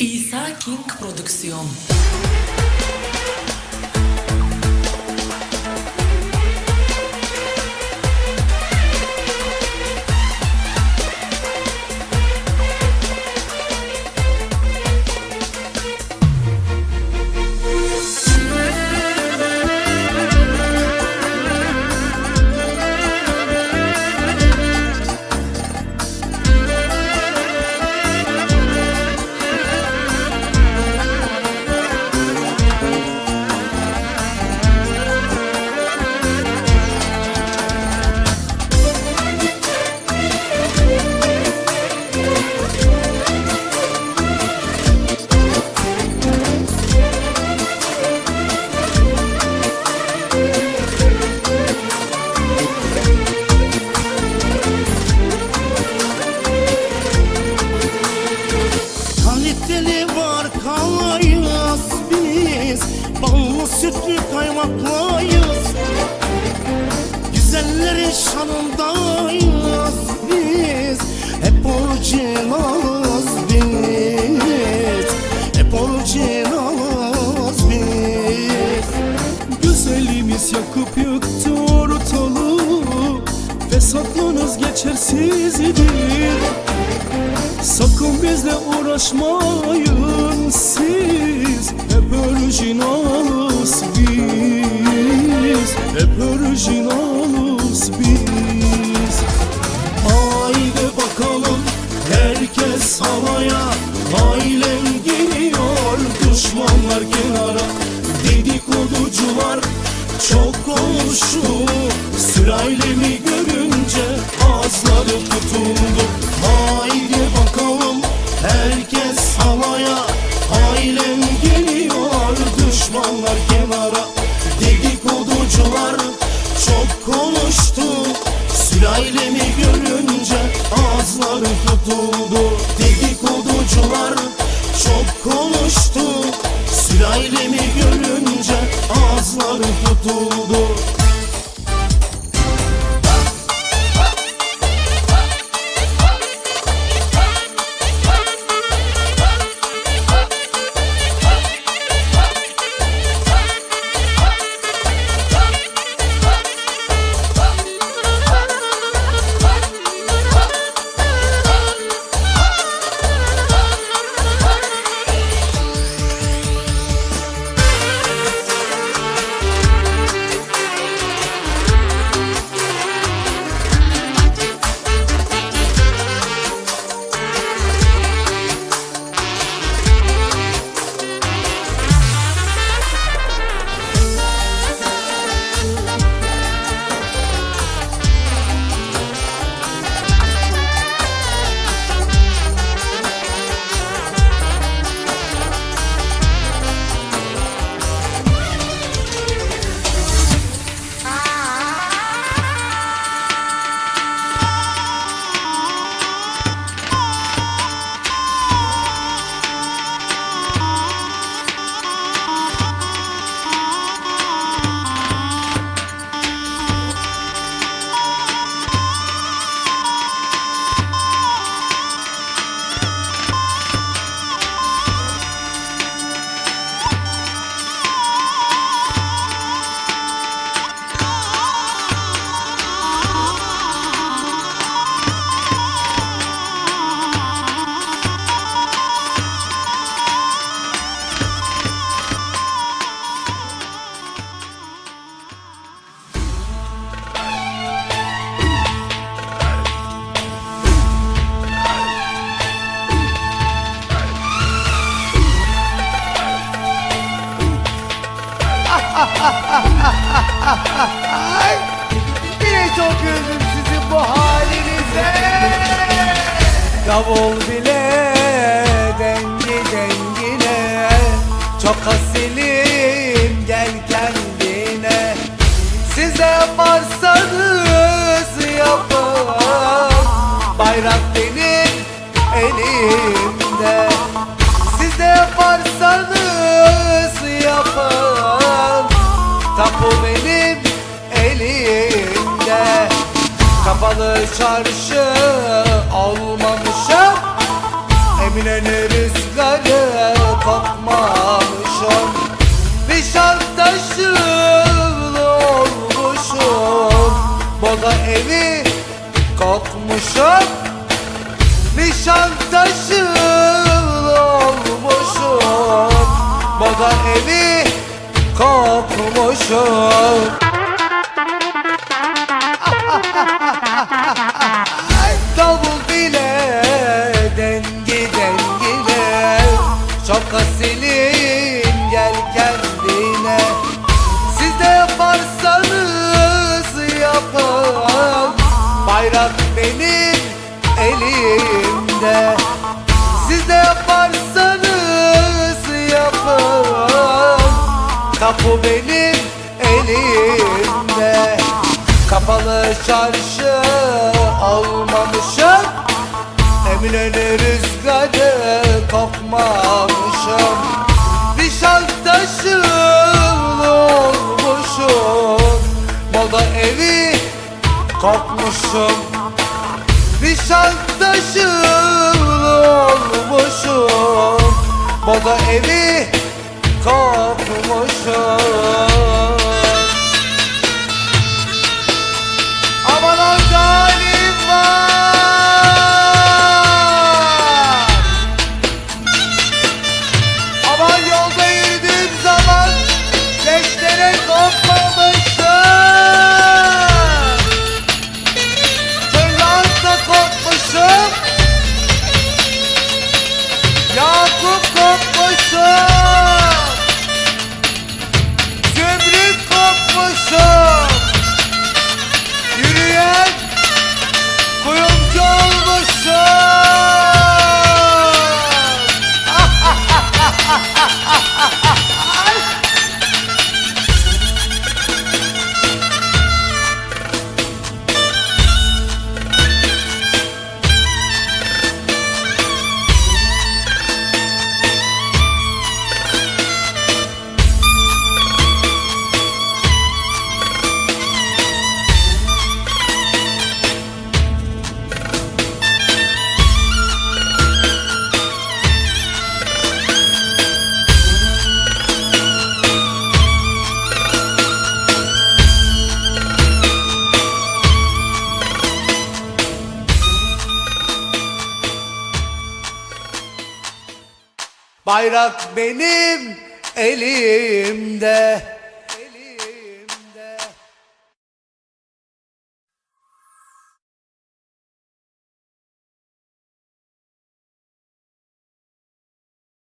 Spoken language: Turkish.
İsa King Prodüksiyon. Kaliteli markayız biz. Ballı sütlü kaymaklıyız Güzellerin şanındayız biz. Hep orijinalız biz uğraşmayın siz Hep orijinalız biz. Hep orijinalız biz. Haydi bakalım herkes havaya. Ailem geliyor düşmanlar kenara. Dedikoducular çok konuştu. Sırayla görünce ağızları tutuldu? Haydi bakalım herkes havaya Ailem geliyor düşmanlar kenara. Dedikoducular çok konuştu Sırayla görünce ağızları tutuldu? Dedikoducular çok konuştu Sırayla görünce ağızları tutuldu Yine çok üzüldüm sizin bu halinize. Davul bile dengi dengine. Çok asilim gel kendine. Siz de yaparsanız yapın Bayrak benim elimde evi kokmuşum. Nişantaşı olmuşum. Moda evi kokmuşum. Davul bile dengi dengine Çok asilim benim elimde. Siz de yaparsanız yapın. Tapu benim elimde. Kapalı çarşı olmamışım Eminönü rüzgarı kokmamışım. Nişantaşı olmuşum. Moda evi kokmuşum Nişantaşı olmuşum Moda evi kokmuşum Aman o zalim var. Aman yolda yürüdüğüm zaman Leşlere kopmamışım Bayrak benim elimde